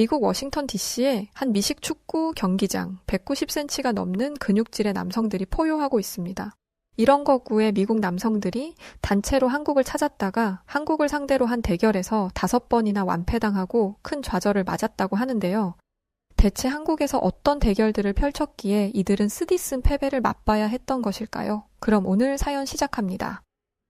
미국 워싱턴 DC에 한 미식 축구 경기장 190cm가 넘는 근육질의 남성들이 포효하고 있습니다. 이런 거구에 미국 남성들이 단체로 한국을 찾았다가 한국을 상대로 한 대결에서 다섯 번이나 완패당하고 큰 좌절을 맞았다고 하는데요. 대체 한국에서 어떤 대결들을 펼쳤기에 이들은 쓰디쓴 패배를 맛봐야 했던 것일까요? 그럼 오늘 사연 시작합니다.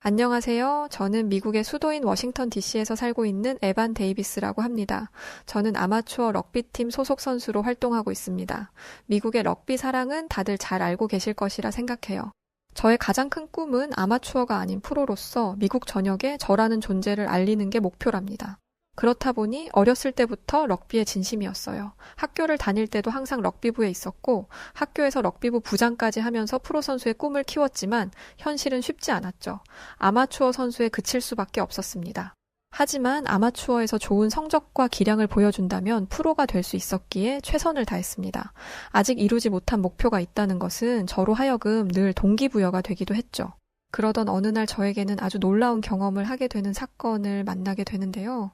안녕하세요. 저는 미국의 수도인 워싱턴 DC에서 살고 있는 에반 데이비스라고 합니다. 저는 아마추어 럭비팀 소속 선수로 활동하고 있습니다. 미국의 럭비 사랑은 다들 잘 알고 계실 것이라 생각해요. 저의 가장 큰 꿈은 아마추어가 아닌 프로로서 미국 전역에 저라는 존재를 알리는 게 목표랍니다. 그렇다 보니 어렸을 때부터 럭비의 진심이었어요. 학교를 다닐 때도 항상 럭비부에 있었고 학교에서 럭비부 부장까지 하면서 프로 선수의 꿈을 키웠지만 현실은 쉽지 않았죠. 아마추어 선수에 그칠 수밖에 없었습니다. 하지만 아마추어에서 좋은 성적과 기량을 보여준다면 프로가 될 수 있었기에 최선을 다했습니다. 아직 이루지 못한 목표가 있다는 것은 저로 하여금 늘 동기부여가 되기도 했죠. 그러던 어느 날 저에게는 아주 놀라운 경험을 하게 되는 사건을 만나게 되는데요.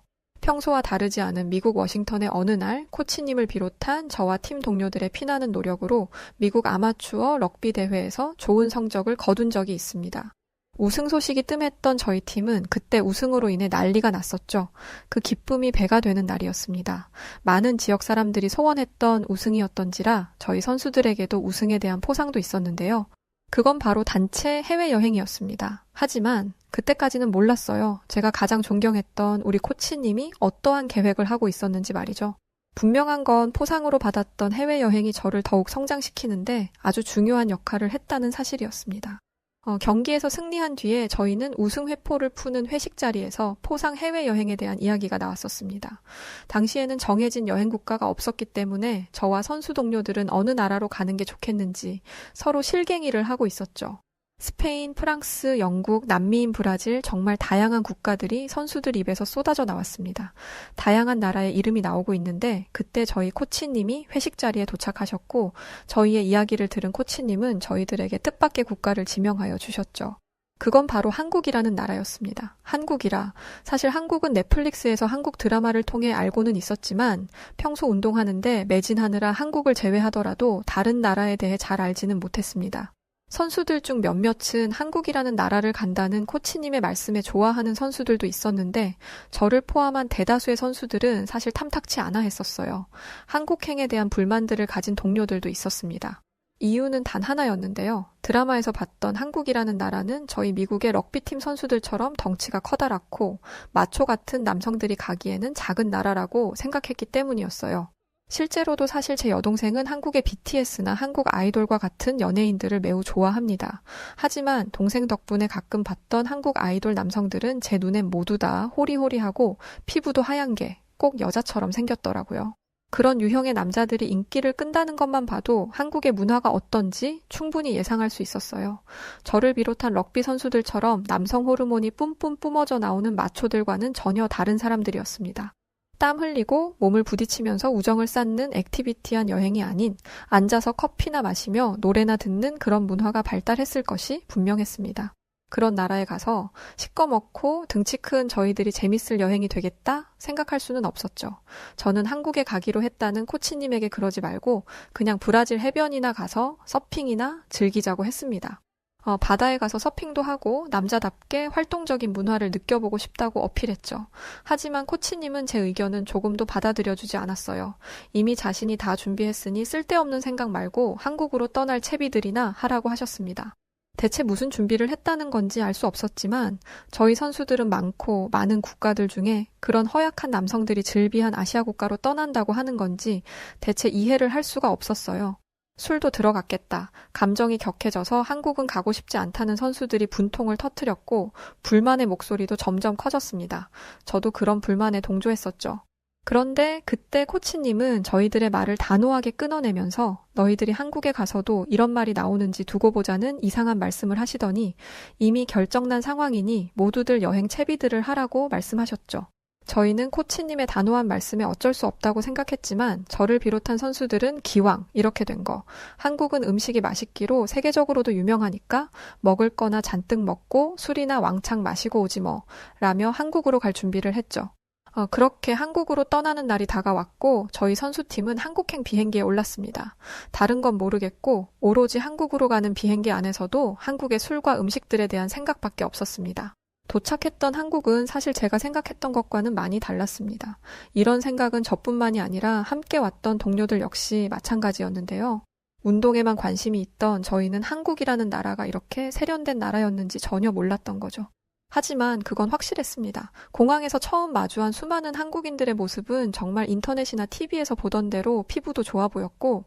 평소와 다르지 않은 미국 워싱턴의 어느 날 코치님을 비롯한 저와 팀 동료들의 피나는 노력으로 미국 아마추어 럭비 대회에서 좋은 성적을 거둔 적이 있습니다. 우승 소식이 뜸했던 저희 팀은 그때 우승으로 인해 난리가 났었죠. 그 기쁨이 배가 되는 날이었습니다. 많은 지역 사람들이 소원했던 우승이었던지라 저희 선수들에게도 우승에 대한 포상도 있었는데요. 그건 바로 단체 해외여행이었습니다. 하지만 그때까지는 몰랐어요. 제가 가장 존경했던 우리 코치님이 어떠한 계획을 하고 있었는지 말이죠. 분명한 건 포상으로 받았던 해외여행이 저를 더욱 성장시키는데 아주 중요한 역할을 했다는 사실이었습니다. 어, 경기에서 승리한 뒤에 저희는 우승 회포를 푸는 회식 자리에서 포상 해외여행에 대한 이야기가 나왔었습니다. 당시에는 정해진 여행 국가가 없었기 때문에 저와 선수 동료들은 어느 나라로 가는 게 좋겠는지 서로 실갱이를 하고 있었죠. 스페인, 프랑스, 영국, 남미인 브라질 정말 다양한 국가들이 선수들 입에서 쏟아져 나왔습니다. 다양한 나라의 이름이 나오고 있는데 그때 저희 코치님이 회식 자리에 도착하셨고 저희의 이야기를 들은 코치님은 저희들에게 뜻밖의 국가를 지명하여 주셨죠. 그건 바로 한국이라는 나라였습니다. 한국이라. 사실 한국은 넷플릭스에서 한국 드라마를 통해 알고는 있었지만 평소 운동하는데 매진하느라 한국을 제외하더라도 다른 나라에 대해 잘 알지는 못했습니다. 선수들 중 몇몇은 한국이라는 나라를 간다는 코치님의 말씀에 좋아하는 선수들도 있었는데 저를 포함한 대다수의 선수들은 사실 탐탁치 않아 했었어요. 한국행에 대한 불만들을 가진 동료들도 있었습니다. 이유는 단 하나였는데요. 드라마에서 봤던 한국이라는 나라는 저희 미국의 럭비팀 선수들처럼 덩치가 커다랗고 마초 같은 남성들이 가기에는 작은 나라라고 생각했기 때문이었어요. 실제로도 사실 제 여동생은 한국의 BTS나 한국 아이돌과 같은 연예인들을 매우 좋아합니다. 하지만 동생 덕분에 가끔 봤던 한국 아이돌 남성들은 제 눈엔 모두 다 호리호리하고 피부도 하얀 게 꼭 여자처럼 생겼더라고요. 그런 유형의 남자들이 인기를 끈다는 것만 봐도 한국의 문화가 어떤지 충분히 예상할 수 있었어요. 저를 비롯한 럭비 선수들처럼 남성 호르몬이 뿜뿜 뿜어져 나오는 마초들과는 전혀 다른 사람들이었습니다. 땀 흘리고 몸을 부딪히면서 우정을 쌓는 액티비티한 여행이 아닌 앉아서 커피나 마시며 노래나 듣는 그런 문화가 발달했을 것이 분명했습니다. 그런 나라에 가서 시꺼멓고 등치 큰 저희들이 재밌을 여행이 되겠다 생각할 수는 없었죠. 저는 한국에 가기로 했다는 코치님에게 그러지 말고 그냥 브라질 해변이나 가서 서핑이나 즐기자고 했습니다. 어, 바다에 가서 서핑도 하고 남자답게 활동적인 문화를 느껴보고 싶다고 어필했죠. 하지만 코치님은 제 의견은 조금도 받아들여주지 않았어요. 이미 자신이 다 준비했으니 쓸데없는 생각 말고 한국으로 떠날 채비들이나 하라고 하셨습니다. 대체 무슨 준비를 했다는 건지 알 수 없었지만 저희 선수들은 많고 많은 국가들 중에 그런 허약한 남성들이 즐비한 아시아 국가로 떠난다고 하는 건지 대체 이해를 할 수가 없었어요. 술도 들어갔겠다. 감정이 격해져서 한국은 가고 싶지 않다는 선수들이 분통을 터뜨렸고 불만의 목소리도 점점 커졌습니다. 저도 그런 불만에 동조했었죠. 그런데 그때 코치님은 저희들의 말을 단호하게 끊어내면서 너희들이 한국에 가서도 이런 말이 나오는지 두고 보자는 이상한 말씀을 하시더니 이미 결정난 상황이니 모두들 여행 채비들을 하라고 말씀하셨죠. 저희는 코치님의 단호한 말씀에 어쩔 수 없다고 생각했지만 저를 비롯한 선수들은 기왕 이렇게 된 거. 한국은 음식이 맛있기로 세계적으로도 유명하니까 먹을 거나 잔뜩 먹고 술이나 왕창 마시고 오지 뭐. 라며 한국으로 갈 준비를 했죠. 어, 그렇게 한국으로 떠나는 날이 다가왔고 저희 선수팀은 한국행 비행기에 올랐습니다. 다른 건 모르겠고 오로지 한국으로 가는 비행기 안에서도 한국의 술과 음식들에 대한 생각밖에 없었습니다. 도착했던 한국은 사실 제가 생각했던 것과는 많이 달랐습니다. 이런 생각은 저뿐만이 아니라 함께 왔던 동료들 역시 마찬가지였는데요. 운동에만 관심이 있던 저희는 한국이라는 나라가 이렇게 세련된 나라였는지 전혀 몰랐던 거죠. 하지만 그건 확실했습니다. 공항에서 처음 마주한 수많은 한국인들의 모습은 정말 인터넷이나 TV에서 보던 대로 피부도 좋아 보였고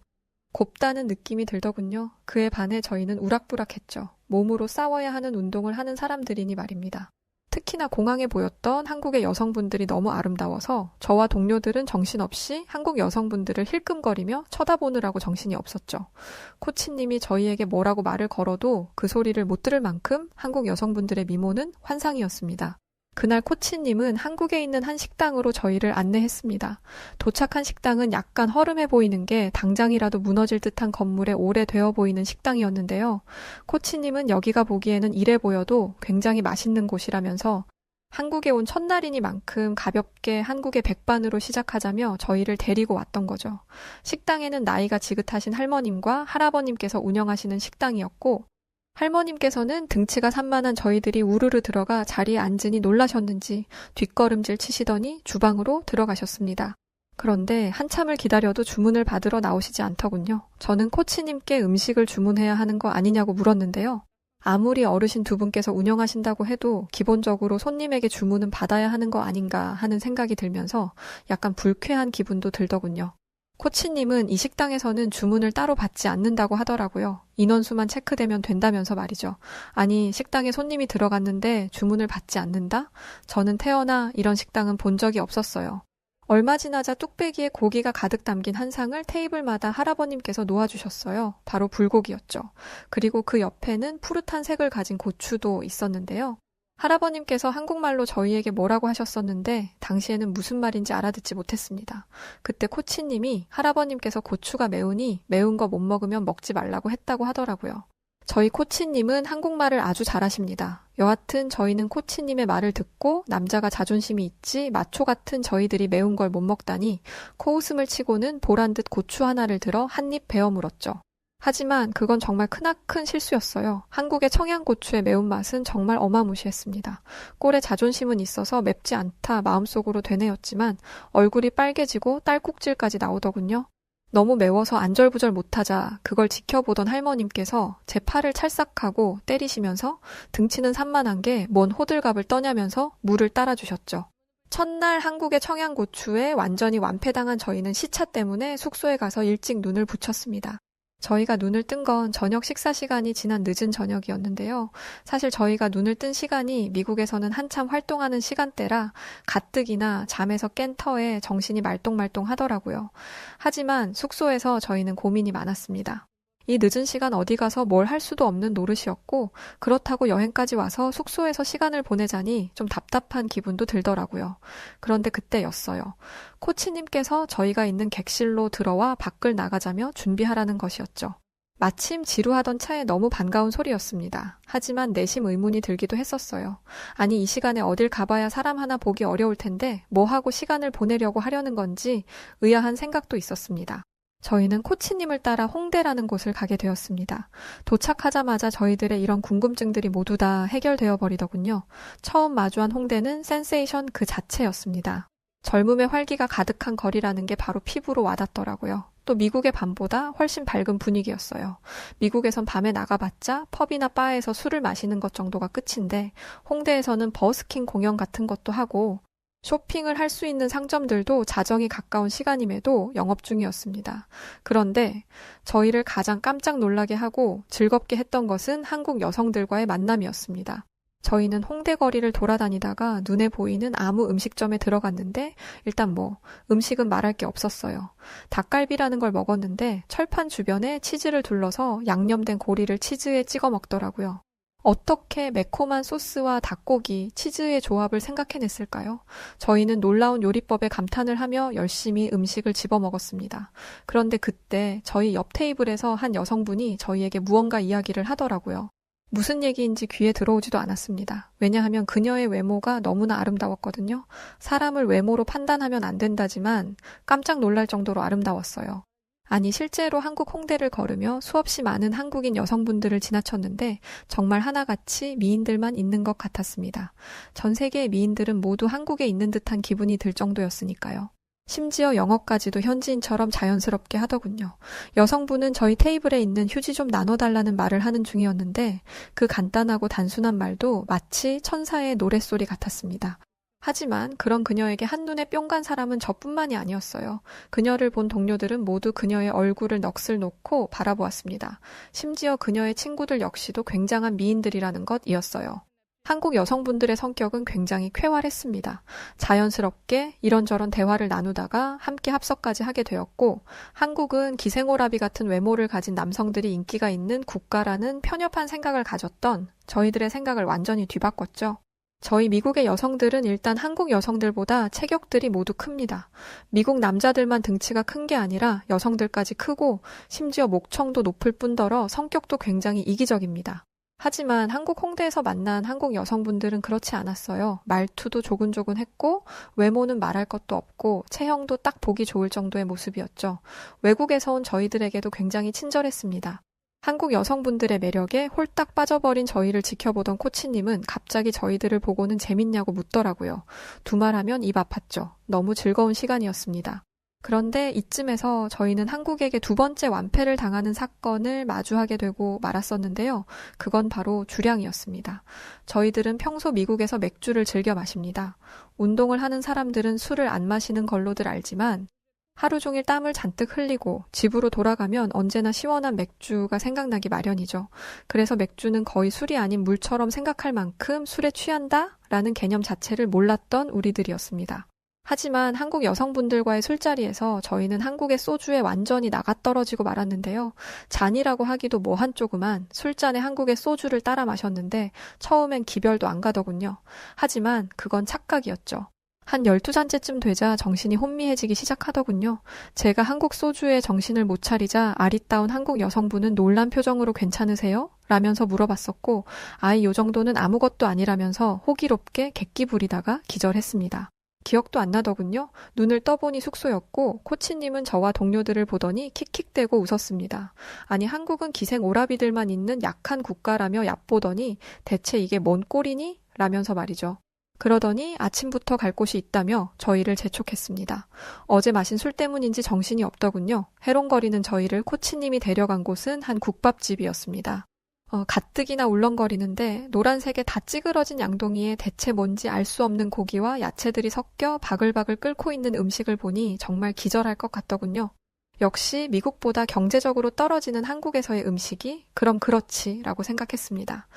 곱다는 느낌이 들더군요. 그에 반해 저희는 우락부락했죠. 몸으로 싸워야 하는 운동을 하는 사람들이니 말입니다. 특히나 공항에 보였던 한국의 여성분들이 너무 아름다워서 저와 동료들은 정신없이 한국 여성분들을 힐끔거리며 쳐다보느라고 정신이 없었죠. 코치님이 저희에게 뭐라고 말을 걸어도 그 소리를 못 들을 만큼 한국 여성분들의 미모는 환상이었습니다. 그날 코치님은 한국에 있는 한 식당으로 저희를 안내했습니다. 도착한 식당은 약간 허름해 보이는 게 당장이라도 무너질 듯한 건물에 오래되어 보이는 식당이었는데요. 코치님은 여기가 보기에는 이래 보여도 굉장히 맛있는 곳이라면서 한국에 온 첫날이니만큼 가볍게 한국의 백반으로 시작하자며 저희를 데리고 왔던 거죠. 식당에는 나이가 지긋하신 할머님과 할아버님께서 운영하시는 식당이었고 할머님께서는 등치가 산만한 저희들이 우르르 들어가 자리에 앉으니 놀라셨는지 뒷걸음질 치시더니 주방으로 들어가셨습니다. 그런데 한참을 기다려도 주문을 받으러 나오시지 않더군요. 저는 코치님께 음식을 주문해야 하는 거 아니냐고 물었는데요. 아무리 어르신 두 분께서 운영하신다고 해도 기본적으로 손님에게 주문은 받아야 하는 거 아닌가 하는 생각이 들면서 약간 불쾌한 기분도 들더군요. 코치님은 이 식당에서는 주문을 따로 받지 않는다고 하더라고요. 인원수만 체크되면 된다면서 말이죠. 아니, 식당에 손님이 들어갔는데 주문을 받지 않는다? 저는 태어나 이런 식당은 본 적이 없었어요. 얼마 지나자 뚝배기에 고기가 가득 담긴 한 상을 테이블마다 할아버님께서 놓아주셨어요. 바로 불고기였죠. 그리고 그 옆에는 푸릇한 색을 가진 고추도 있었는데요. 할아버님께서 한국말로 저희에게 뭐라고 하셨었는데 당시에는 무슨 말인지 알아듣지 못했습니다. 그때 코치님이 할아버님께서 고추가 매우니 매운 거 못 먹으면 먹지 말라고 했다고 하더라고요. 저희 코치님은 한국말을 아주 잘하십니다. 여하튼 저희는 코치님의 말을 듣고 남자가 자존심이 있지 마초 같은 저희들이 매운 걸 못 먹다니 코웃음을 치고는 보란 듯 고추 하나를 들어 한 입 베어 물었죠. 하지만 그건 정말 크나큰 실수였어요. 한국의 청양고추의 매운맛은 정말 어마무시했습니다. 꼴에 자존심은 있어서 맵지 않다 마음속으로 되뇌었지만 얼굴이 빨개지고 딸꾹질까지 나오더군요. 너무 매워서 안절부절 못하자 그걸 지켜보던 할머님께서 제 팔을 찰싹하고 때리시면서 등치는 산만한 게 뭔 호들갑을 떠냐면서 물을 따라주셨죠. 첫날 한국의 청양고추에 완전히 완패당한 저희는 시차 때문에 숙소에 가서 일찍 눈을 붙였습니다. 저희가 눈을 뜬 건 저녁 식사 시간이 지난 늦은 저녁이었는데요. 사실 저희가 눈을 뜬 시간이 미국에서는 한참 활동하는 시간대라 가뜩이나 잠에서 깬 터에 정신이 말똥말똥 하더라고요. 하지만 숙소에서 저희는 고민이 많았습니다. 이 늦은 시간 어디 가서 뭘 할 수도 없는 노릇이었고, 그렇다고 여행까지 와서 숙소에서 시간을 보내자니 좀 답답한 기분도 들더라고요. 그런데 그때였어요. 코치님께서 저희가 있는 객실로 들어와 밖을 나가자며 준비하라는 것이었죠. 마침 지루하던 차에 너무 반가운 소리였습니다. 하지만 내심 의문이 들기도 했었어요. 아니, 이 시간에 어딜 가봐야 사람 하나 보기 어려울 텐데, 뭐 하고 시간을 보내려고 하려는 건지 의아한 생각도 있었습니다. 저희는 코치님을 따라 홍대라는 곳을 가게 되었습니다. 도착하자마자 저희들의 이런 궁금증들이 모두 다 해결되어 버리더군요. 처음 마주한 홍대는 센세이션 그 자체였습니다. 젊음의 활기가 가득한 거리라는 게 바로 피부로 와닿더라고요. 또 미국의 밤보다 훨씬 밝은 분위기였어요. 미국에선 밤에 나가봤자 펍이나 바에서 술을 마시는 것 정도가 끝인데 홍대에서는 버스킹 공연 같은 것도 하고 쇼핑을 할 수 있는 상점들도 자정이 가까운 시간임에도 영업 중이었습니다. 그런데 저희를 가장 깜짝 놀라게 하고 즐겁게 했던 것은 한국 여성들과의 만남이었습니다. 저희는 홍대 거리를 돌아다니다가 눈에 보이는 아무 음식점에 들어갔는데 일단 뭐 음식은 말할 게 없었어요. 닭갈비라는 걸 먹었는데 철판 주변에 치즈를 둘러서 양념된 고리를 치즈에 찍어 먹더라고요. 어떻게 매콤한 소스와 닭고기, 치즈의 조합을 생각해냈을까요? 저희는 놀라운 요리법에 감탄을 하며 열심히 음식을 집어 먹었습니다. 그런데 그때 저희 옆 테이블에서 한 여성분이 저희에게 무언가 이야기를 하더라고요. 무슨 얘기인지 귀에 들어오지도 않았습니다. 왜냐하면 그녀의 외모가 너무나 아름다웠거든요. 사람을 외모로 판단하면 안 된다지만 깜짝 놀랄 정도로 아름다웠어요. 아니, 실제로 한국 홍대를 걸으며 수없이 많은 한국인 여성분들을 지나쳤는데 정말 하나같이 미인들만 있는 것 같았습니다. 전 세계의 미인들은 모두 한국에 있는 듯한 기분이 들 정도였으니까요. 심지어 영어까지도 현지인처럼 자연스럽게 하더군요. 여성분은 저희 테이블에 있는 휴지 좀 나눠달라는 말을 하는 중이었는데 그 간단하고 단순한 말도 마치 천사의 노랫소리 같았습니다. 하지만 그런 그녀에게 한눈에 뿅간 사람은 저뿐만이 아니었어요. 그녀를 본 동료들은 모두 그녀의 얼굴을 넋을 놓고 바라보았습니다. 심지어 그녀의 친구들 역시도 굉장한 미인들이라는 것이었어요. 한국 여성분들의 성격은 굉장히 쾌활했습니다. 자연스럽게 이런저런 대화를 나누다가 함께 합석까지 하게 되었고, 한국은 기생오라비 같은 외모를 가진 남성들이 인기가 있는 국가라는 편협한 생각을 가졌던 저희들의 생각을 완전히 뒤바꿨죠. 저희 미국의 여성들은 일단 한국 여성들보다 체격들이 모두 큽니다. 미국 남자들만 등치가 큰 게 아니라 여성들까지 크고 심지어 목청도 높을 뿐더러 성격도 굉장히 이기적입니다. 하지만 한국 홍대에서 만난 한국 여성분들은 그렇지 않았어요. 말투도 조근조근했고 외모는 말할 것도 없고 체형도 딱 보기 좋을 정도의 모습이었죠. 외국에서 온 저희들에게도 굉장히 친절했습니다. 한국 여성분들의 매력에 홀딱 빠져버린 저희를 지켜보던 코치님은 갑자기 저희들을 보고는 재밌냐고 묻더라고요. 두말하면 입 아팠죠. 너무 즐거운 시간이었습니다. 그런데 이쯤에서 저희는 한국에게 두 번째 완패를 당하는 사건을 마주하게 되고 말았었는데요. 그건 바로 주량이었습니다. 저희들은 평소 미국에서 맥주를 즐겨 마십니다. 운동을 하는 사람들은 술을 안 마시는 걸로들 알지만 하루 종일 땀을 잔뜩 흘리고 집으로 돌아가면 언제나 시원한 맥주가 생각나기 마련이죠. 그래서 맥주는 거의 술이 아닌 물처럼 생각할 만큼 술에 취한다? 라는 개념 자체를 몰랐던 우리들이었습니다. 하지만 한국 여성분들과의 술자리에서 저희는 한국의 소주에 완전히 나가떨어지고 말았는데요. 잔이라고 하기도 뭐한 조그만 술잔에 한국의 소주를 따라 마셨는데 처음엔 기별도 안 가더군요. 하지만 그건 착각이었죠. 한 12잔째쯤 되자 정신이 혼미해지기 시작하더군요. 제가 한국 소주에 정신을 못 차리자 아리따운 한국 여성분은 놀란 표정으로 괜찮으세요? 라면서 물어봤었고, 아이 요 정도는 아무것도 아니라면서 호기롭게 객기 부리다가 기절했습니다. 기억도 안 나더군요. 눈을 떠보니 숙소였고 코치님은 저와 동료들을 보더니 킥킥대고 웃었습니다. 아니 한국은 기생 오라비들만 있는 약한 국가라며 얕보더니 대체 이게 뭔 꼴이니? 라면서 말이죠. 그러더니 아침부터 갈 곳이 있다며 저희를 재촉했습니다. 어제 마신 술 때문인지 정신이 없더군요. 해롱거리는 저희를 코치님이 데려간 곳은 한 국밥집이었습니다. 어, 가뜩이나 울렁거리는데 노란색의 다 찌그러진 양동이에 대체 뭔지 알 수 없는 고기와 야채들이 섞여 바글바글 끓고 있는 음식을 보니 정말 기절할 것 같더군요. 역시 미국보다 경제적으로 떨어지는 한국에서의 음식이 그럼 그렇지 라고 생각했습니다.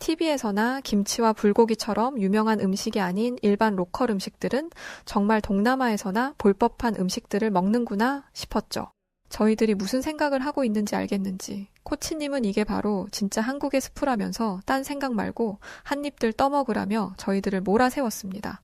TV에서나 김치와 불고기처럼 유명한 음식이 아닌 일반 로컬 음식들은 정말 동남아에서나 볼 법한 음식들을 먹는구나 싶었죠. 저희들이 무슨 생각을 하고 있는지 알겠는지 코치님은 이게 바로 진짜 한국의 스프라면서 딴 생각 말고 한 입들 떠먹으라며 저희들을 몰아세웠습니다.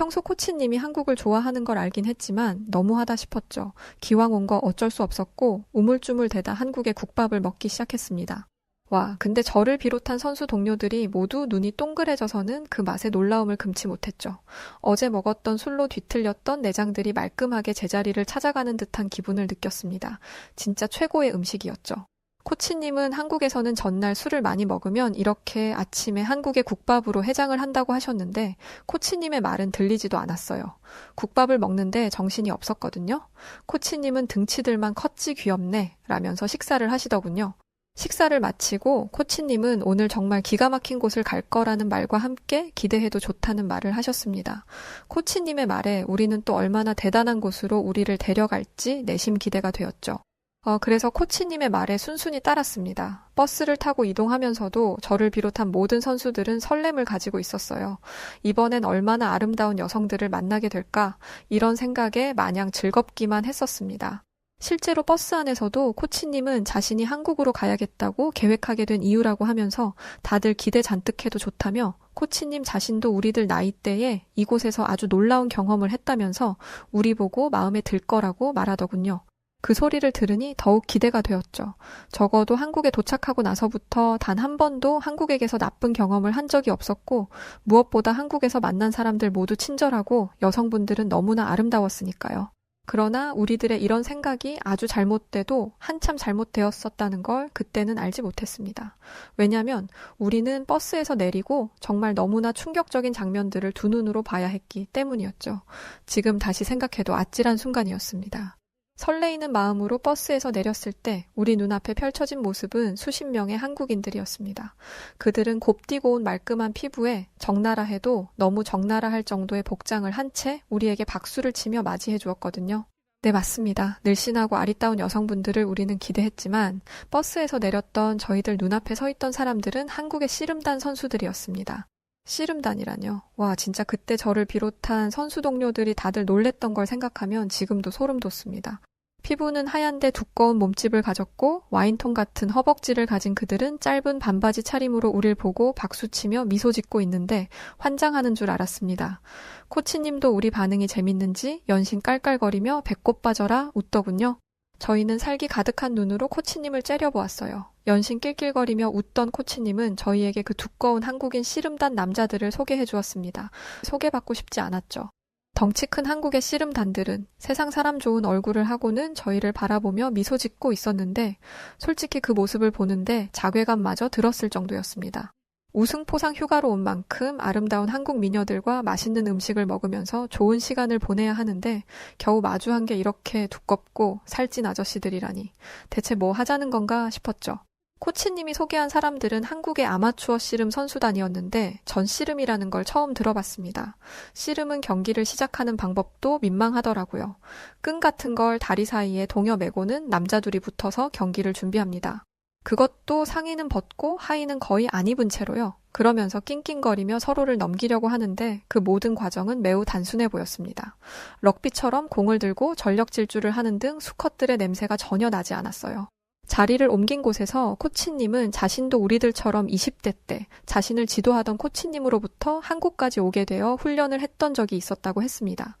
평소 코치님이 한국을 좋아하는 걸 알긴 했지만 너무하다 싶었죠. 기왕 온 거 어쩔 수 없었고 우물쭈물 대다 한국의 국밥을 먹기 시작했습니다. 와, 근데 저를 비롯한 선수 동료들이 모두 눈이 동그래져서는 그 맛의 놀라움을 금치 못했죠. 어제 먹었던 술로 뒤틀렸던 내장들이 말끔하게 제자리를 찾아가는 듯한 기분을 느꼈습니다. 진짜 최고의 음식이었죠. 코치님은 한국에서는 전날 술을 많이 먹으면 이렇게 아침에 한국의 국밥으로 해장을 한다고 하셨는데 코치님의 말은 들리지도 않았어요. 국밥을 먹는데 정신이 없었거든요. 코치님은 등치들만 컸지 귀엽네 라면서 식사를 하시더군요. 식사를 마치고 코치님은 오늘 정말 기가 막힌 곳을 갈 거라는 말과 함께 기대해도 좋다는 말을 하셨습니다. 코치님의 말에 우리는 또 얼마나 대단한 곳으로 우리를 데려갈지 내심 기대가 되었죠. 어, 그래서 코치님의 말에 순순히 따랐습니다. 버스를 타고 이동하면서도 저를 비롯한 모든 선수들은 설렘을 가지고 있었어요. 이번엔 얼마나 아름다운 여성들을 만나게 될까? 이런 생각에 마냥 즐겁기만 했었습니다. 실제로 버스 안에서도 코치님은 자신이 한국으로 가야겠다고 계획하게 된 이유라고 하면서 다들 기대 잔뜩 해도 좋다며 코치님 자신도 우리들 나이대에 이곳에서 아주 놀라운 경험을 했다면서 우리 보고 마음에 들 거라고 말하더군요. 그 소리를 들으니 더욱 기대가 되었죠. 적어도 한국에 도착하고 나서부터 단 한 번도 한국에게서 나쁜 경험을 한 적이 없었고, 무엇보다 한국에서 만난 사람들 모두 친절하고 여성분들은 너무나 아름다웠으니까요. 그러나 우리들의 이런 생각이 아주 잘못돼도 한참 잘못되었었다는 걸 그때는 알지 못했습니다. 왜냐면 우리는 버스에서 내리고 정말 너무나 충격적인 장면들을 두 눈으로 봐야 했기 때문이었죠. 지금 다시 생각해도 아찔한 순간이었습니다. 설레이는 마음으로 버스에서 내렸을 때 우리 눈앞에 펼쳐진 모습은 수십 명의 한국인들이었습니다. 그들은 곱디고 온 말끔한 피부에 적나라 해도 너무 적나라 할 정도의 복장을 한 채 우리에게 박수를 치며 맞이해 주었거든요. 네, 맞습니다. 늘씬하고 아리따운 여성분들을 우리는 기대했지만 버스에서 내렸던 저희들 눈앞에 서 있던 사람들은 한국의 씨름단 선수들이었습니다. 씨름단이라뇨. 와, 진짜 그때 저를 비롯한 선수 동료들이 다들 놀랬던 걸 생각하면 지금도 소름 돋습니다. 피부는 하얀데 두꺼운 몸집을 가졌고 와인통 같은 허벅지를 가진 그들은 짧은 반바지 차림으로 우릴 보고 박수치며 미소 짓고 있는데 환장하는 줄 알았습니다. 코치님도 우리 반응이 재밌는지 연신 깔깔거리며 배꼽 빠져라 웃더군요. 저희는 살기 가득한 눈으로 코치님을 째려보았어요. 연신 낄낄거리며 웃던 코치님은 저희에게 그 두꺼운 한국인 씨름단 남자들을 소개해 주었습니다. 소개받고 싶지 않았죠. 덩치 큰 한국의 씨름단들은 세상 사람 좋은 얼굴을 하고는 저희를 바라보며 미소 짓고 있었는데 솔직히 그 모습을 보는데 자괴감마저 들었을 정도였습니다. 우승 포상 휴가로 온 만큼 아름다운 한국 미녀들과 맛있는 음식을 먹으면서 좋은 시간을 보내야 하는데 겨우 마주한 게 이렇게 두껍고 살찐 아저씨들이라니 대체 뭐 하자는 건가 싶었죠. 코치님이 소개한 사람들은 한국의 아마추어 씨름 선수단이었는데 전 씨름이라는 걸 처음 들어봤습니다. 씨름은 경기를 시작하는 방법도 민망하더라고요. 끈 같은 걸 다리 사이에 동여 매고는 남자 둘이 붙어서 경기를 준비합니다. 그것도 상의는 벗고 하의는 거의 안 입은 채로요. 그러면서 낑낑거리며 서로를 넘기려고 하는데 그 모든 과정은 매우 단순해 보였습니다. 럭비처럼 공을 들고 전력 질주를 하는 등 수컷들의 냄새가 전혀 나지 않았어요. 자리를 옮긴 곳에서 코치님은 자신도 우리들처럼 20대 때 자신을 지도하던 코치님으로부터 한국까지 오게 되어 훈련을 했던 적이 있었다고 했습니다.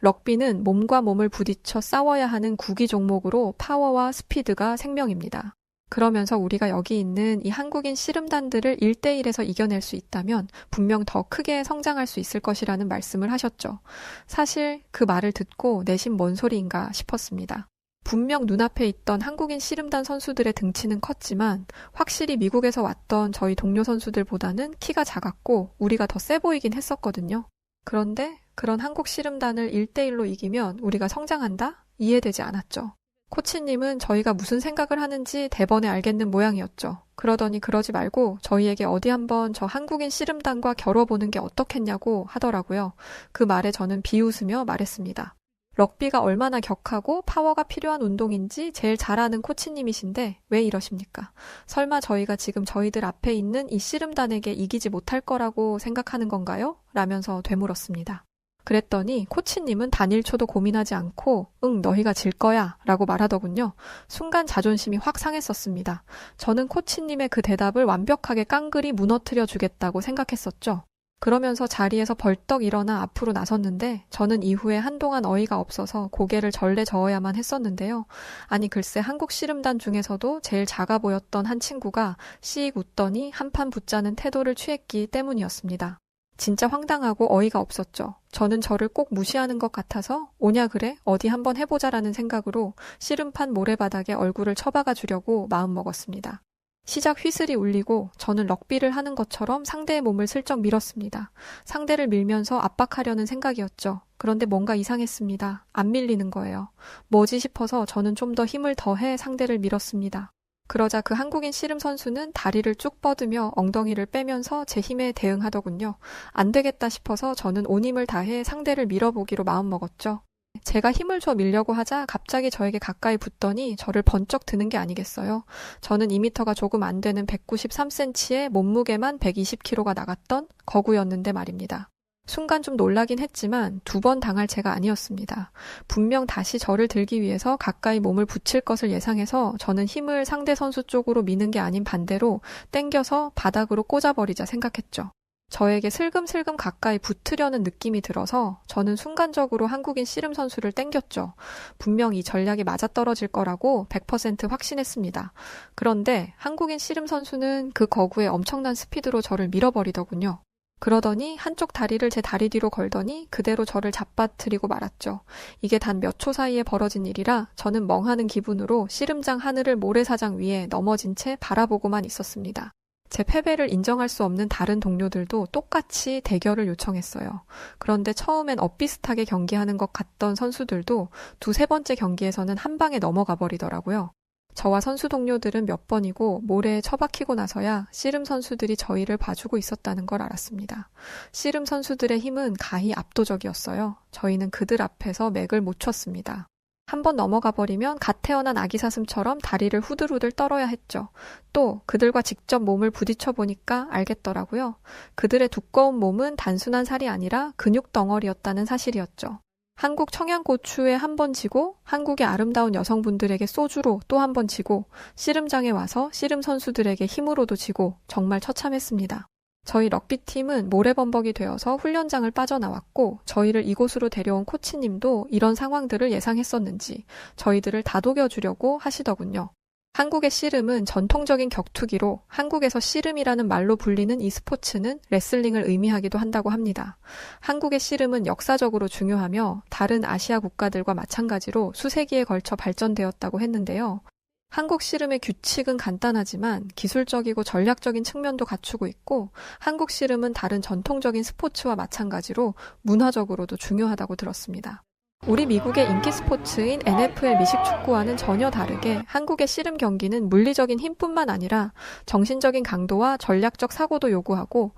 럭비는 몸과 몸을 부딪혀 싸워야 하는 구기 종목으로 파워와 스피드가 생명입니다. 그러면서 우리가 여기 있는 이 한국인 씨름단들을 1대1에서 이겨낼 수 있다면 분명 더 크게 성장할 수 있을 것이라는 말씀을 하셨죠. 사실 그 말을 듣고 내심 뭔 소리인가 싶었습니다. 분명 눈앞에 있던 한국인 씨름단 선수들의 등치는 컸지만 확실히 미국에서 왔던 저희 동료 선수들보다는 키가 작았고 우리가 더 세 보이긴 했었거든요. 그런데 그런 한국 씨름단을 1대1로 이기면 우리가 성장한다? 이해되지 않았죠. 코치님은 저희가 무슨 생각을 하는지 대번에 알겠는 모양이었죠. 그러더니 그러지 말고 저희에게 어디 한번 저 한국인 씨름단과 겨뤄보는 게 어떻겠냐고 하더라고요. 그 말에 저는 비웃으며 말했습니다. 럭비가 얼마나 격하고 파워가 필요한 운동인지 제일 잘 아는 코치님이신데 왜 이러십니까? 설마 저희가 지금 저희들 앞에 있는 이 씨름단에게 이기지 못할 거라고 생각하는 건가요? 라면서 되물었습니다. 그랬더니 코치님은 단일초도 고민하지 않고 응 너희가 질 거야 라고 말하더군요. 순간 자존심이 확 상했었습니다. 저는 코치님의 그 대답을 완벽하게 깡그리 무너뜨려 주겠다고 생각했었죠. 그러면서 자리에서 벌떡 일어나 앞으로 나섰는데 저는 이후에 한동안 어이가 없어서 고개를 절레 저어야만 했었는데요. 아니 글쎄 한국 씨름단 중에서도 제일 작아 보였던 한 친구가 씩 웃더니 한판 붙자는 태도를 취했기 때문이었습니다. 진짜 황당하고 어이가 없었죠. 저는 저를 꼭 무시하는 것 같아서 오냐 그래? 어디 한번 해보자라는 생각으로 씨름판 모래바닥에 얼굴을 처박아 주려고 마음먹었습니다. 시작 휘슬이 울리고 저는 럭비를 하는 것처럼 상대의 몸을 슬쩍 밀었습니다. 상대를 밀면서 압박하려는 생각이었죠. 그런데 뭔가 이상했습니다. 안 밀리는 거예요. 뭐지 싶어서 저는 좀 더 힘을 더해 상대를 밀었습니다. 그러자 그 한국인 씨름 선수는 다리를 쭉 뻗으며 엉덩이를 빼면서 제 힘에 대응하더군요. 안 되겠다 싶어서 저는 온 힘을 다해 상대를 밀어보기로 마음먹었죠. 제가 힘을 줘 밀려고 하자 갑자기 저에게 가까이 붙더니 저를 번쩍 드는 게 아니겠어요. 저는 2미터가 조금 안 되는 193cm에 몸무게만 120kg가 나갔던 거구였는데 말입니다. 순간 좀 놀라긴 했지만 두 번 당할 제가 아니었습니다. 분명 다시 저를 들기 위해서 가까이 몸을 붙일 것을 예상해서 저는 힘을 상대 선수 쪽으로 미는 게 아닌 반대로 땡겨서 바닥으로 꽂아버리자 생각했죠. 저에게 슬금슬금 가까이 붙으려는 느낌이 들어서 저는 순간적으로 한국인 씨름 선수를 땡겼죠. 분명 이 전략이 맞아떨어질 거라고 100% 확신했습니다. 그런데 한국인 씨름 선수는 그 거구에 엄청난 스피드로 저를 밀어버리더군요. 그러더니 한쪽 다리를 제 다리 뒤로 걸더니 그대로 저를 잡아뜨리고 말았죠. 이게 단 몇 초 사이에 벌어진 일이라 저는 멍하는 기분으로 씨름장 하늘을 모래사장 위에 넘어진 채 바라보고만 있었습니다. 제 패배를 인정할 수 없는 다른 동료들도 똑같이 대결을 요청했어요. 그런데 처음엔 엇비슷하게 경기하는 것 같던 선수들도 두세 번째 경기에서는 한 방에 넘어가 버리더라고요. 저와 선수 동료들은 몇 번이고 모래에 처박히고 나서야 씨름 선수들이 저희를 봐주고 있었다는 걸 알았습니다. 씨름 선수들의 힘은 가히 압도적이었어요. 저희는 그들 앞에서 맥을 못 쳤습니다. 한번 넘어가 버리면 갓 태어난 아기 사슴처럼 다리를 후들후들 떨어야 했죠. 또 그들과 직접 몸을 부딪혀 보니까 알겠더라고요. 그들의 두꺼운 몸은 단순한 살이 아니라 근육 덩어리였다는 사실이었죠. 한국 청양고추에 한 번 지고 한국의 아름다운 여성분들에게 소주로 또 한 번 지고 씨름장에 와서 씨름 선수들에게 힘으로도 지고 정말 처참했습니다. 저희 럭비팀은 모래범벅이 되어서 훈련장을 빠져나왔고 저희를 이곳으로 데려온 코치님도 이런 상황들을 예상했었는지 저희들을 다독여 주려고 하시더군요. 한국의 씨름은 전통적인 격투기로 한국에서 씨름이라는 말로 불리는 이 스포츠는 레슬링을 의미하기도 한다고 합니다. 한국의 씨름은 역사적으로 중요하며 다른 아시아 국가들과 마찬가지로 수세기에 걸쳐 발전되었다고 했는데요. 한국 씨름의 규칙은 간단하지만 기술적이고 전략적인 측면도 갖추고 있고 한국 씨름은 다른 전통적인 스포츠와 마찬가지로 문화적으로도 중요하다고 들었습니다. 우리 미국의 인기 스포츠인 NFL 미식 축구와는 전혀 다르게 한국의 씨름 경기는 물리적인 힘뿐만 아니라 정신적인 강도와 전략적 사고도 요구하고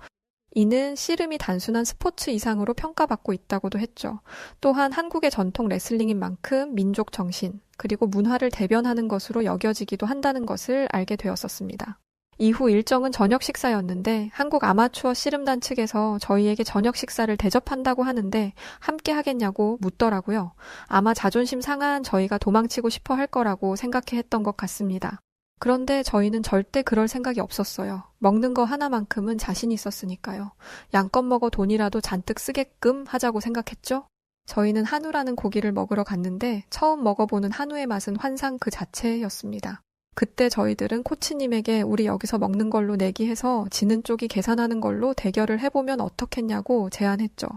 이는 씨름이 단순한 스포츠 이상으로 평가받고 있다고도 했죠. 또한 한국의 전통 레슬링인 만큼 민족 정신, 그리고 문화를 대변하는 것으로 여겨지기도 한다는 것을 알게 되었었습니다. 이후 일정은 저녁 식사였는데 한국 아마추어 씨름단 측에서 저희에게 저녁 식사를 대접한다고 하는데 함께 하겠냐고 묻더라고요. 아마 자존심 상한 저희가 도망치고 싶어 할 거라고 생각해 했던 것 같습니다. 그런데 저희는 절대 그럴 생각이 없었어요. 먹는 거 하나만큼은 자신 있었으니까요. 양껏 먹어 돈이라도 잔뜩 쓰게끔 하자고 생각했죠? 저희는 한우라는 고기를 먹으러 갔는데 처음 먹어보는 한우의 맛은 환상 그 자체였습니다. 그때 저희들은 코치님에게 우리 여기서 먹는 걸로 내기해서 지는 쪽이 계산하는 걸로 대결을 해보면 어떻겠냐고 제안했죠.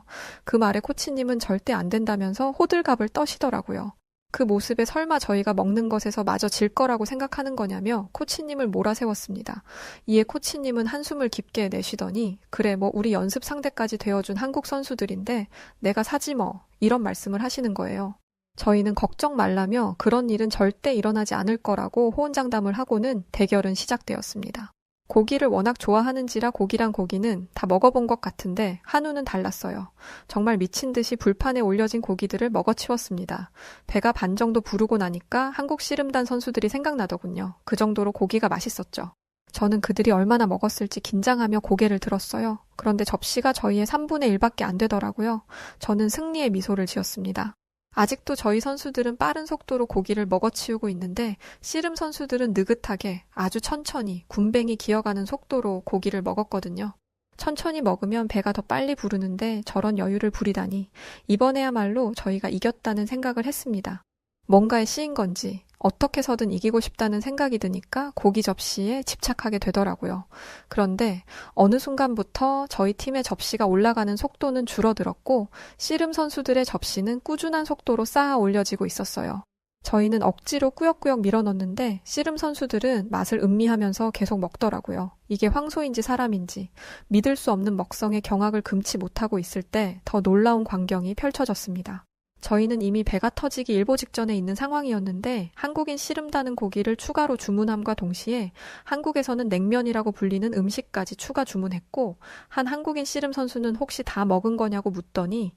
그 말에 코치님은 절대 안 된다면서 호들갑을 떠시더라고요. 그 모습에 설마 저희가 먹는 것에서 마저 질 거라고 생각하는 거냐며 코치님을 몰아세웠습니다. 이에 코치님은 한숨을 깊게 내쉬더니 그래 뭐 우리 연습 상대까지 되어준 한국 선수들인데 내가 사지 뭐 이런 말씀을 하시는 거예요. 저희는 걱정 말라며 그런 일은 절대 일어나지 않을 거라고 호언장담을 하고는 대결은 시작되었습니다. 고기를 워낙 좋아하는지라 고기랑 고기는 다 먹어본 것 같은데 한우는 달랐어요. 정말 미친 듯이 불판에 올려진 고기들을 먹어치웠습니다. 배가 반 정도 부르고 나니까 한국 씨름단 선수들이 생각나더군요. 그 정도로 고기가 맛있었죠. 저는 그들이 얼마나 먹었을지 긴장하며 고개를 들었어요. 그런데 접시가 저희의 3분의 1밖에 안 되더라고요. 저는 승리의 미소를 지었습니다. 아직도 저희 선수들은 빠른 속도로 고기를 먹어치우고 있는데 씨름 선수들은 느긋하게 아주 천천히 군뱅이 기어가는 속도로 고기를 먹었거든요. 천천히 먹으면 배가 더 빨리 부르는데 저런 여유를 부리다니 이번에야말로 저희가 이겼다는 생각을 했습니다. 뭔가에 씌인 건지 어떻게 서든 이기고 싶다는 생각이 드니까 고기 접시에 집착하게 되더라고요. 그런데 어느 순간부터 저희 팀의 접시가 올라가는 속도는 줄어들었고 씨름 선수들의 접시는 꾸준한 속도로 쌓아 올려지고 있었어요. 저희는 억지로 꾸역꾸역 밀어넣는데 씨름 선수들은 맛을 음미하면서 계속 먹더라고요. 이게 황소인지 사람인지 믿을 수 없는 먹성의 경악을 금치 못하고 있을 때 더 놀라운 광경이 펼쳐졌습니다. 저희는 이미 배가 터지기 일보 직전에 있는 상황이었는데 한국인 씨름다는 고기를 추가로 주문함과 동시에 한국에서는 냉면이라고 불리는 음식까지 추가 주문했고 한 한국인 씨름 선수는 혹시 다 먹은 거냐고 묻더니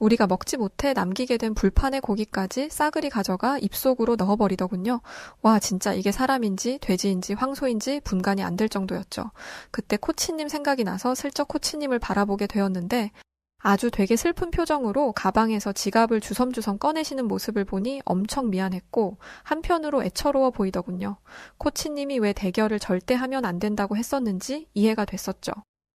우리가 먹지 못해 남기게 된 불판의 고기까지 싸그리 가져가 입속으로 넣어버리더군요. 와, 진짜 이게 사람인지 돼지인지 황소인지 분간이 안 될 정도였죠. 그때 코치님 생각이 나서 슬쩍 코치님을 바라보게 되었는데 아주 되게 슬픈 표정으로 가방에서 지갑을 주섬주섬 꺼내시는 모습을 보니 엄청 미안했고 한편으로 애처로워 보이더군요. 코치님이 왜 대결을 절대 하면 안 된다고 했었는지 이해가 됐었죠.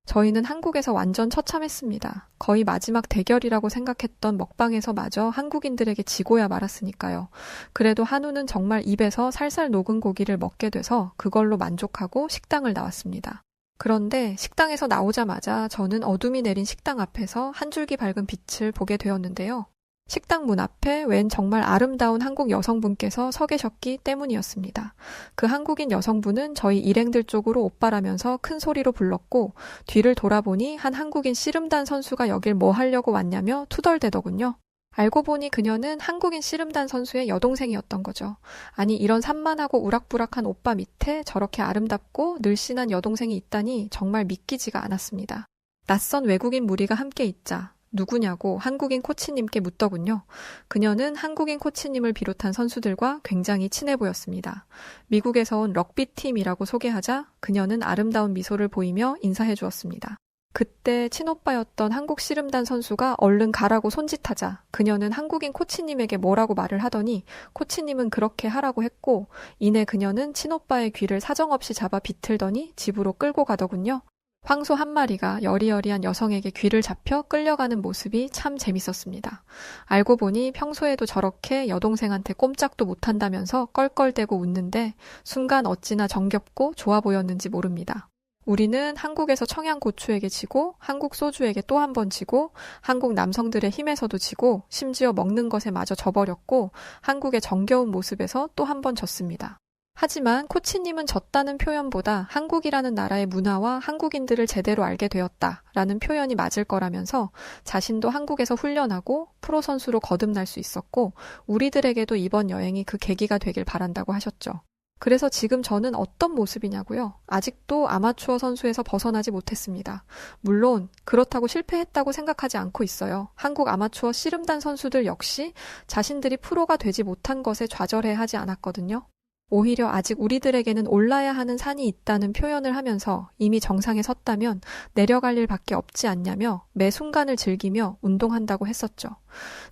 저희는 한국에서 완전 처참했습니다. 거의 마지막 대결이라고 생각했던 먹방에서 마저 한국인들에게 지고야 말았으니까요. 그래도 한우는 정말 입에서 살살 녹은 고기를 먹게 돼서 그걸로 만족하고 식당을 나왔습니다. 그런데 식당에서 나오자마자 저는 어둠이 내린 식당 앞에서 한 줄기 밝은 빛을 보게 되었는데요. 식당 문 앞에 웬 정말 아름다운 한국 여성분께서 서 계셨기 때문이었습니다. 그 한국인 여성분은 저희 일행들 쪽으로 오빠라면서 큰 소리로 불렀고 뒤를 돌아보니 한 한국인 씨름단 선수가 여길 뭐 하려고 왔냐며 투덜대더군요. 알고 보니 그녀는 한국인 씨름단 선수의 여동생이었던 거죠. 아니 이런 산만하고 우락부락한 오빠 밑에 저렇게 아름답고 늘씬한 여동생이 있다니 정말 믿기지가 않았습니다. 낯선 외국인 무리가 함께 있자 누구냐고 한국인 코치님께 묻더군요. 그녀는 한국인 코치님을 비롯한 선수들과 굉장히 친해 보였습니다. 미국에서 온 럭비팀이라고 소개하자 그녀는 아름다운 미소를 보이며 인사해 주었습니다. 그때 친오빠였던 한국 씨름단 선수가 얼른 가라고 손짓하자 그녀는 한국인 코치님에게 뭐라고 말을 하더니 코치님은 그렇게 하라고 했고 이내 그녀는 친오빠의 귀를 사정없이 잡아 비틀더니 집으로 끌고 가더군요. 황소 한 마리가 여리여리한 여성에게 귀를 잡혀 끌려가는 모습이 참 재밌었습니다. 알고 보니 평소에도 저렇게 여동생한테 꼼짝도 못한다면서 껄껄대고 웃는데 순간 어찌나 정겹고 좋아 보였는지 모릅니다. 우리는 한국에서 청양고추에게 지고 한국 소주에게 또 한 번 지고 한국 남성들의 힘에서도 지고 심지어 먹는 것에 마저 져버렸고 한국의 정겨운 모습에서 또 한 번 졌습니다. 하지만 코치님은 졌다는 표현보다 한국이라는 나라의 문화와 한국인들을 제대로 알게 되었다 라는 표현이 맞을 거라면서 자신도 한국에서 훈련하고 프로 선수로 거듭날 수 있었고 우리들에게도 이번 여행이 그 계기가 되길 바란다고 하셨죠. 그래서 지금 저는 어떤 모습이냐고요? 아직도 아마추어 선수에서 벗어나지 못했습니다. 물론 그렇다고 실패했다고 생각하지 않고 있어요. 한국 아마추어 씨름단 선수들 역시 자신들이 프로가 되지 못한 것에 좌절해 하지 않았거든요. 오히려 아직 우리들에게는 올라야 하는 산이 있다는 표현을 하면서 이미 정상에 섰다면 내려갈 일밖에 없지 않냐며 매 순간을 즐기며 운동한다고 했었죠.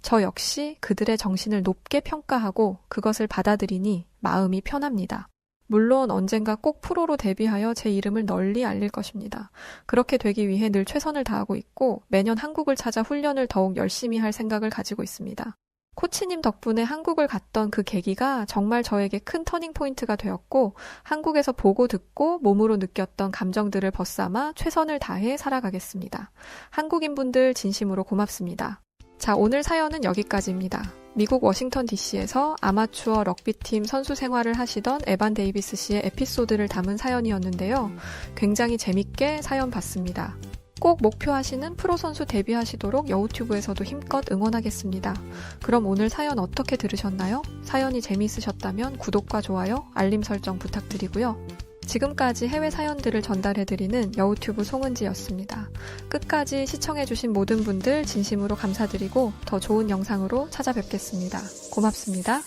저 역시 그들의 정신을 높게 평가하고 그것을 받아들이니 마음이 편합니다. 물론 언젠가 꼭 프로로 데뷔하여 제 이름을 널리 알릴 것입니다. 그렇게 되기 위해 늘 최선을 다하고 있고 매년 한국을 찾아 훈련을 더욱 열심히 할 생각을 가지고 있습니다. 코치님 덕분에 한국을 갔던 그 계기가 정말 저에게 큰 터닝포인트가 되었고, 한국에서 보고 듣고 몸으로 느꼈던 감정들을 벗삼아 최선을 다해 살아가겠습니다. 한국인분들 진심으로 고맙습니다. 자, 오늘 사연은 여기까지입니다. 미국 워싱턴 DC에서 아마추어 럭비팀 선수 생활을 하시던 에반 데이비스 씨의 에피소드를 담은 사연이었는데요. 굉장히 재밌게 사연 봤습니다. 꼭 목표하시는 프로 선수 데뷔하시도록 여우튜브에서도 힘껏 응원하겠습니다. 그럼 오늘 사연 어떻게 들으셨나요? 사연이 재미있으셨다면 구독과 좋아요, 알림 설정 부탁드리고요. 지금까지 해외 사연들을 전달해드리는 여우튜브 송은지였습니다. 끝까지 시청해주신 모든 분들 진심으로 감사드리고 더 좋은 영상으로 찾아뵙겠습니다. 고맙습니다.